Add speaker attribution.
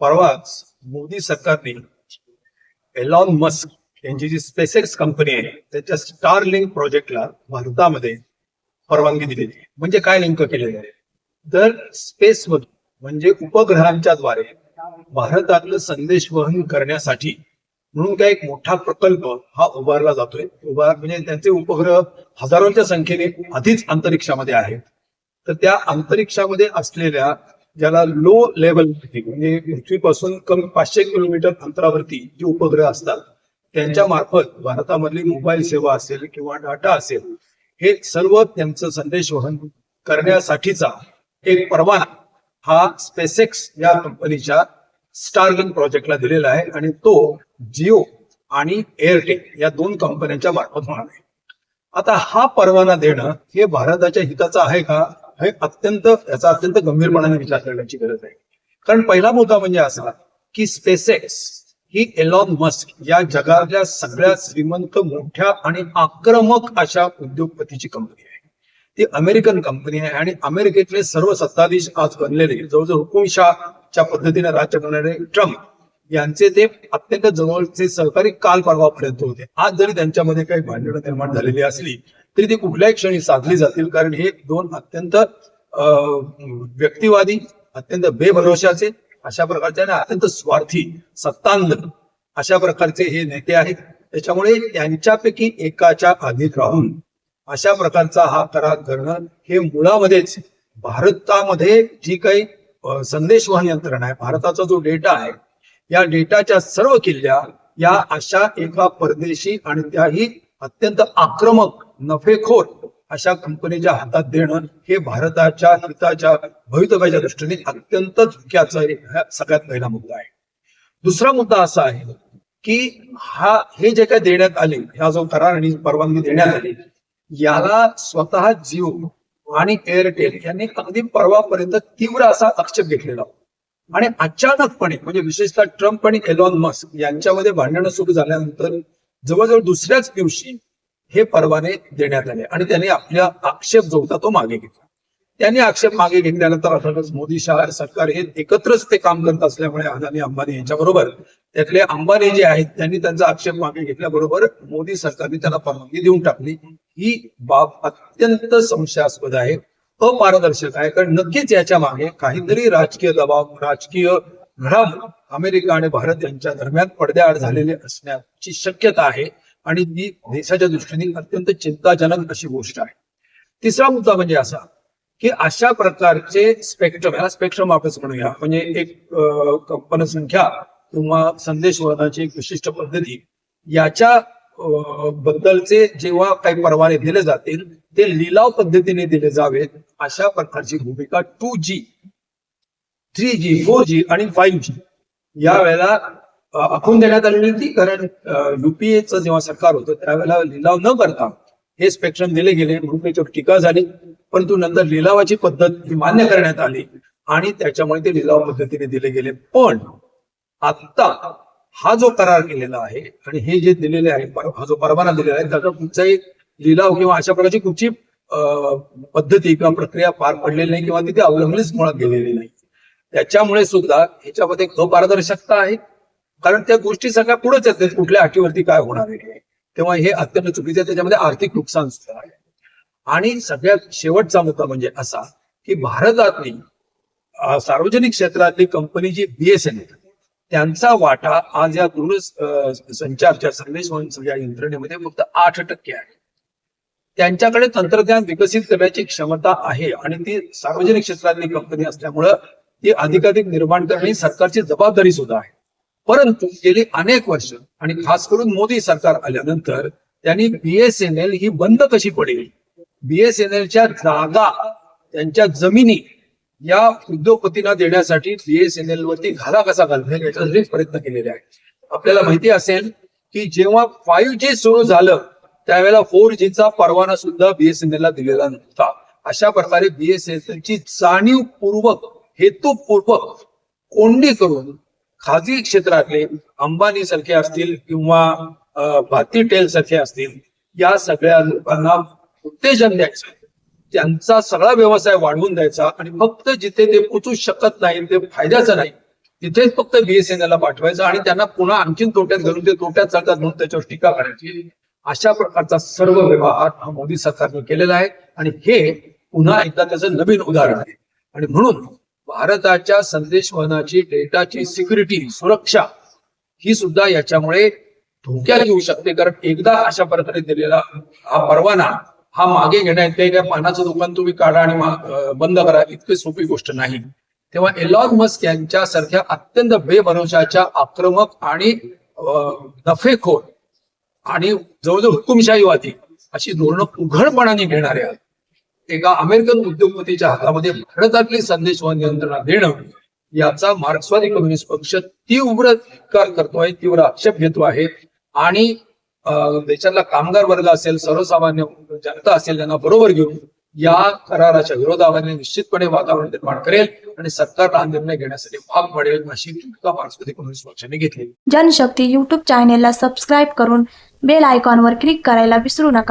Speaker 1: परवाच मोदी सरकारने Elon Musk यांची जी स्पेसेक्स कंपनी आहे त्याच्या स्टार लिंक प्रोजेक्टला भारतामध्ये परवानगी दिलेली म्हणजे काय नेमकं केलेलं आहे? तर स्पेस मधून म्हणजे उपग्रहांच्या द्वारे भारतातलं संदेश वहन करण्यासाठी म्हणून काय एक मोठा प्रकल्प हा उभारला जातोय. उभार म्हणजे त्यांचे उपग्रह हजारोच्या संख्येने आधीच अंतरिक्षामध्ये आहेत. तर त्या अंतरिक्षामध्ये असलेल्या ज्याला लो लेवल म्हणजे पृथ्वीपासून कमी पाचशे किलोमीटर अंतरावरती जे उपग्रह असतात त्यांच्या मार्फत भारतामधली मोबाईल सेवा असेल किंवा डाटा असेल हे सर्व त्यांचं संदेश वहन करण्यासाठीचा एक परवाना हा स्पेसएक्स या कंपनीच्या स्टारलिंक प्रोजेक्टला दिलेला आहे आणि तो जिओ आणि एअरटेल या दोन कंपन्यांच्या मार्फत होणार आहे. आता हा परवाना देणं हे भारताच्या हिताचं आहे का? हे अत्यंत याचा अत्यंत गंभीरपणाने विचार करण्याची गरज आहे. कारण पहिला मुद्दा म्हणजे असा की स्पेसेक्स ही एलॉन मस्क या जगातल्या सगळ्यात श्रीमंत मोठ्या आणि आक्रमक अशा उद्योगपतीची कंपनी आहे. ती अमेरिकन कंपनी आहे आणि अमेरिकेतले सर्व सत्ताधीश आज बनलेले जवळजवळ हुकुमशाहच्या पद्धतीने राज्य करणारे ट्रम्प यांचे ते अत्यंत जवळचे सहकारी काल परवापर्यंत होते. आज जरी त्यांच्यामध्ये काही भांडणं निर्माण झालेली असली तरी ती कुठल्याही क्षणी साधली जातील. कारण हे दोन अत्यंत अं, व्यक्तिवादी अत्यंत बेभरोशाचे अशा प्रकारचे आणि अत्यंत स्वार्थी सत्तांध अशा प्रकारचे हे नेते आहेत. त्याच्यामुळे त्यांच्यापैकी एकाच्या आधीत राहून अशा प्रकारचा हा करार करणं हे मुळामध्येच भारतामध्ये जी काही अ, संदेशवहन यंत्रणा आहे भारताचा जो डेटा आहे या डेटाच्या सर्व किल्ल्या या अशा एका परदेशी आणि त्याही अत्यंत आक्रमक नफेखोर अशा कंपनीच्या हातात देणं हे भारताच्या हिताच्या भवितव्याच्या दृष्टीने अत्यंत धोक्याचा सगळ्यात पहिला मुद्दा आहे. दुसरा मुद्दा असा आहे की हा हे जे काय देण्यात आले ह्या जो करार आणि परवानगी देण्यात आली याला स्वतः जिओ आणि एअरटेल यांनी अगदी परवापर्यंत तीव्र असा आक्षेप घेतलेला आणि अचानकपणे म्हणजे विशेषतः ट्रम्प आणि एलॉन मस्क यांच्यामध्ये भांडणं सुरू झाल्यानंतर जवळजवळ दुसऱ्याच दिवशी हे परवाने देण्यात आले. आणि त्यांनी आपला आक्षेप जो होता तो मागे घेतला. त्यांनी आक्षेप मागे घेतल्यानंतर अर्थातच मोदी शाह सरकार हे एकत्रच ते काम करत असल्यामुळे अदानी अंबानी यांच्याबरोबर त्यातले अंबानी जे आहेत त्यांनी त्यांचा आक्षेप मागे घेतल्याबरोबर मोदी सरकारने त्याला परवानगी देऊन टाकली. ही बाब अत्यंत संशयास्पद आहे अपारदर्शक आहे. कारण नक्कीच याच्या मागे काहीतरी राजकीय दबाव राजकीय घडामोड अमेरिका आणि भारत यांच्या दरम्यान पडद्याआड झालेले असण्याची शक्यता आहे. आणि ती देशाच्या दृष्टीने अत्यंत चिंताजनक अशी गोष्ट आहे. तिसरा मुद्दा म्हणजे असा की अशा प्रकारचे स्पेक्ट्रम याला स्पेक्ट्रम वापस म्हणूया. म्हणजे एक अं, कंपन संख्या किंवा संदेश एक विशिष्ट पद्धती याच्या बद्दलचे जेव्हा काही परवाने दिले जातील ते लिलाव पद्धतीने दिले जावेत अशा प्रकारची भूमिका two G three G four G आणि फाईव्ह जी या वेळेला आखून देण्यात आलेली होती. कारण युपीएचं जेव्हा सरकार होतं त्यावेळेला लिलाव न करता हे स्पेक्ट्रम दिले गेले. म्हणून त्याच्यावर टीका झाली. परंतु नंतर लिलावाची पद्धत ही मान्य करण्यात आली आणि त्याच्यामुळे ते लिलाव पद्धतीने दिले गेले. पण आता हा जो करार केलेला आहे आणि हे जे दिलेले आहे हा जो परवाना दिलेला आहे त्याचा कुठचाही लिलाव किंवा अशा प्रकारची कुठची पद्धती किंवा प्रक्रिया पार पडलेली नाही किंवा तिथे अवलंबलीच मुळात गेलेली नाही. त्याच्यामुळे सुद्धा ह्याच्यामध्ये अपारदर्शकता आहे. कारण त्या गोष्टी सगळ्या पुढेच येतात. कुठल्या अटीवरती काय होणार आहे? तेव्हा हे अत्यंत चुकीचं आहे. त्याच्यामध्ये आर्थिक नुकसान सुद्धा आहे. आणि सगळ्यात शेवटचा मुद्दा म्हणजे असा की भारतातली सार्वजनिक क्षेत्रातली कंपनी जी बीएसएनएल त्यांचा वाटा आज या दूर संचारच्या संदेश या यंत्रणेमध्ये फक्त आठ टक्के आहे. त्यांच्याकडे तंत्रज्ञान विकसित करण्याची क्षमता आहे आणि ती सार्वजनिक क्षेत्रातली कंपनी असल्यामुळं ती अधिकाधिक निर्माण करणे सरकारची जबाबदारी सुद्धा आहे. परंतु गेली अनेक वर्ष आणि खास करून मोदी सरकार आल्यानंतर त्यांनी बीएसएनएल ही बंद कशी पडेल? बीएसएनएलच्या जागा त्यांच्या जमिनी या उद्योगपतींना देण्यासाठी बीएसएनएल वरती घाला कसा घालता याच्यासाठी प्रयत्न केलेले आहेत. आपल्याला माहिती असेल की जेव्हा फाईव्ह जी सुरू झालं त्यावेळेला फोर जीचा परवाना सुद्धा बीएसएनएल ला दिलेला नव्हता. अशा प्रकारे बीएसएनएल ची जाणीवपूर्वक हेतुपूर्वक कोंडी करून खाजगी क्षेत्रातले अंबानी सारखे असतील किंवा भाती भारती टेल सारखे असतील या सगळ्या लोकांना उत्तेजन द्यायचं. त्यांचा सगळा व्यवसाय वाढवून द्यायचा आणि फक्त जिथे ते पोचू शकत नाही ते फायद्याचं नाही तिथेच फक्त बीएसएनएल ला पाठवायचं आणि त्यांना पुन्हा आणखीन तोट्यात घालून ते तोट्यात चालतात म्हणून त्याच्यावर टीका करायची. अशा प्रकारचा सर्व व्यवहार हा मोदी सरकारने केलेला आहे आणि हे पुन्हा एकदा त्याचं नवीन उदाहरण आहे. आणि म्हणून भारताच्या संदेशवहनाची डेटाची सिक्युरिटी सुरक्षा ही सुद्धा याच्यामुळे धोक्यात येऊ शकते. कारण एकदा अशा प्रकारे दिलेला हा परवाना हा मागे घेण्यात काही काय पानाचं दुकान तुम्ही काढा आणि बंद करा इतकी सोपी गोष्ट नाही. तेव्हा एलॉन मस्क यांच्यासारख्या अत्यंत बेभरोशाच्या आक्रमक आणि नफेखोर आणि जवळजवळ हुकुमशाहीवादी अशी धोरणं उघडपणाने घेणाऱ्या एका अमेरिकन उद्योगपतीच्या हातामध्ये भारतातली संदेशवहन यंत्रणा देणं याचा मार्क्सवादी कम्युनिस्ट पक्ष तीव्र धिक्कार करतोय तीव्र आक्षेप घेतो आहे. आणि देशातला कामगार वर्ग असेल सर्वसामान्य जनता असेल त्यांना बरोबर घेऊन या कराराच्या विरोधामध्ये निश्चितपणे वातावरण निर्माण करेल आणि सरकारला हा निर्णय घेण्यासाठी भाग पडेल अशी भूमिका मार्क्सवादी कम्युनिस्ट पक्षाने घेतली
Speaker 2: जनशक्ती युट्यूब चॅनेलला सबस्क्राईब करून बेल आयकॉनवर क्लिक करायला विसरू नका.